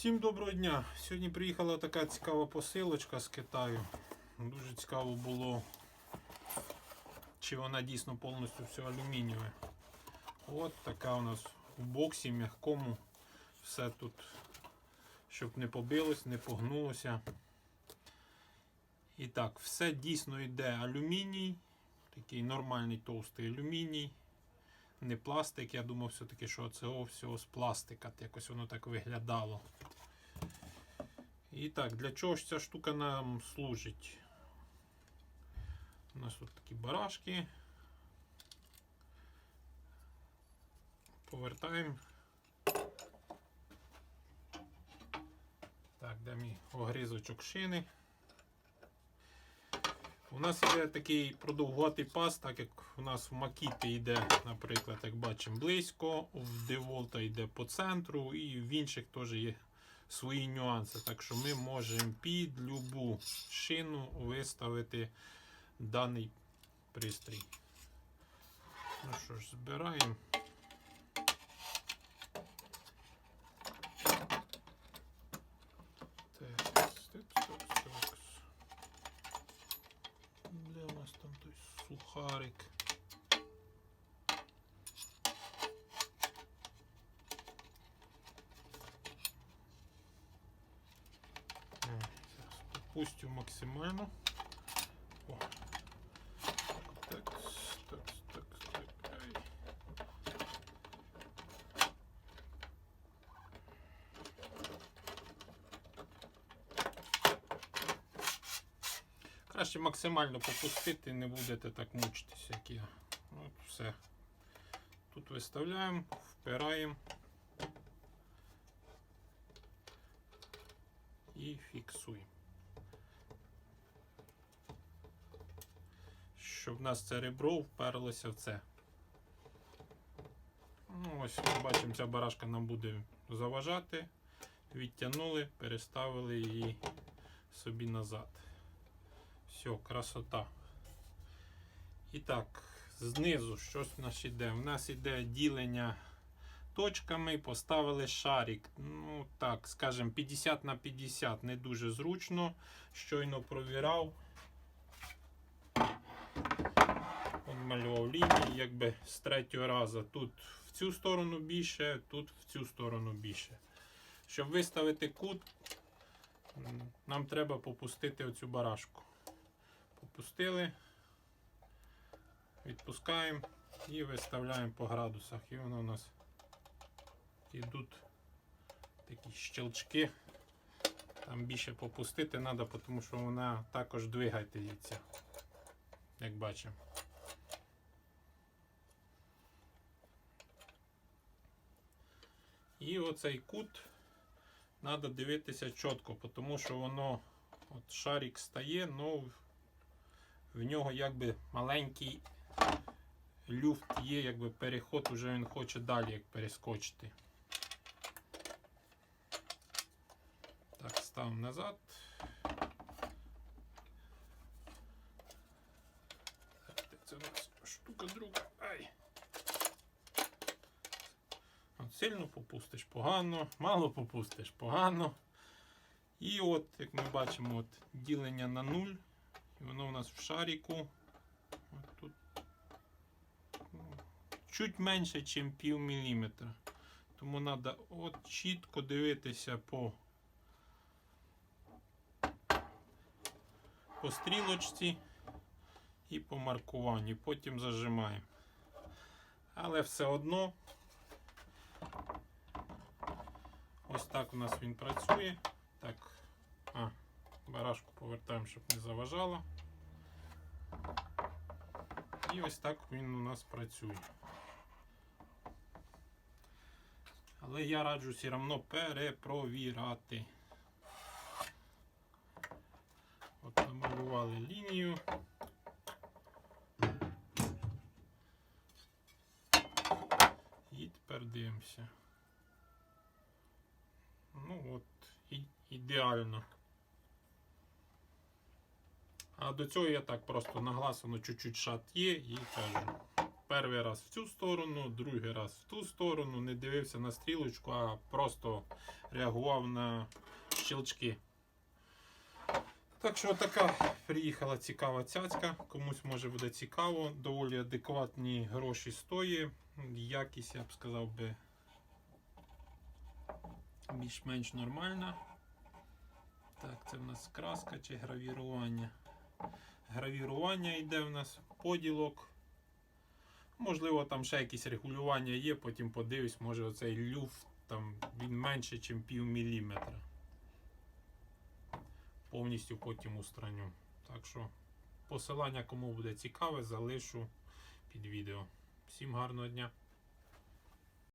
Всім доброго дня! Сьогодні приїхала така цікава посилочка з Китаю. Дуже цікаво було, чи вона дійсно повністю все алюмінієве. От така у нас в боксі м'якому. Все тут, щоб не побилось, не погнулося. І так, все дійсно йде алюміній. Такий нормальний товстий алюміній. Не пластик, я думав все-таки, що це всього з пластика. Якось воно так виглядало. І так, для чого ж ця штука нам служить? У нас тут такі барашки. Повертаємо. Так, де мій огрізочок шини. У нас іде такий продовгуватий пас, так як у нас в Макіти йде, наприклад, як бачимо, близько, в Деволта йде по центру, і в інших теж є свої нюанси. Так що ми можемо під любу шину виставити даний пристрій. Ну що ж, збираємо. Де у нас там той сухарик? О, Зараз попустю максимально. О. Так, так, так, так. Краще максимально попустити, не будете так мучитися, як я. От все. Тут виставляємо, впираємо і фіксуємо. Щоб в нас це ребро вперлося в це. Ну, ось ми бачимо, ця барашка нам буде заважати. Відтягнули, переставили її собі назад. Все, красота. І так, знизу щось в нас іде. У нас іде ділення точками, поставили шарик. Ну так, скажімо, 50 на 50 не дуже зручно. Щойно провірав. Малював лінії, якби з третього разу. Тут в цю сторону більше, тут в цю сторону більше. Щоб виставити кут, нам треба попустити оцю барашку. Попустили, відпускаємо і виставляємо по градусах. І воно у нас йдуть такі щелчки. Там більше попустити треба, тому що вона також двигається, як бачимо. І оцей кут треба дивитися чітко, тому що воно от шарик стає, але в нього якби маленький люфт є, якби переход уже він хоче далі як перескочити. Так, ставимо назад. Так, це у нас штука друга. Ай. От сильно попустиш погано, мало попустиш погано. І от, як ми бачимо, от ділення на нуль. І воно у нас в шаріку. От тут ну, чуть менше, ніж пів міліметра. Тому треба от чітко дивитися по, по стрілочці і по маркуванню. Потім зажимаємо. Але все одно ось так у нас він працює. Так, а, барашку повертаємо, щоб не заважало. І ось так він у нас працює. Але я раджу все одно перепровірати. От намалювали лінію. І тепер дивимося. Ну от, і, ідеально. А до цього я так просто на глаз чуть-чуть шат є і кажу. перший раз в цю сторону, другий раз в ту сторону, не дивився на стрілочку, а просто реагував на щелчки. Так що така приїхала цікава цяцька. Комусь може буде цікаво. Доволі адекватні гроші стоїть. Якість, я б сказав би, більш-менш нормальна. Так, це в нас краска чи гравірування. Гравірування йде в нас поділок. Можливо, там ще якісь регулювання є, потім подивлюсь, може оцей люфт там він менше, ніж пів міліметра. Повністю потім устраню. Так що посилання, кому буде цікаве, залишу під відео. Всім гарного дня!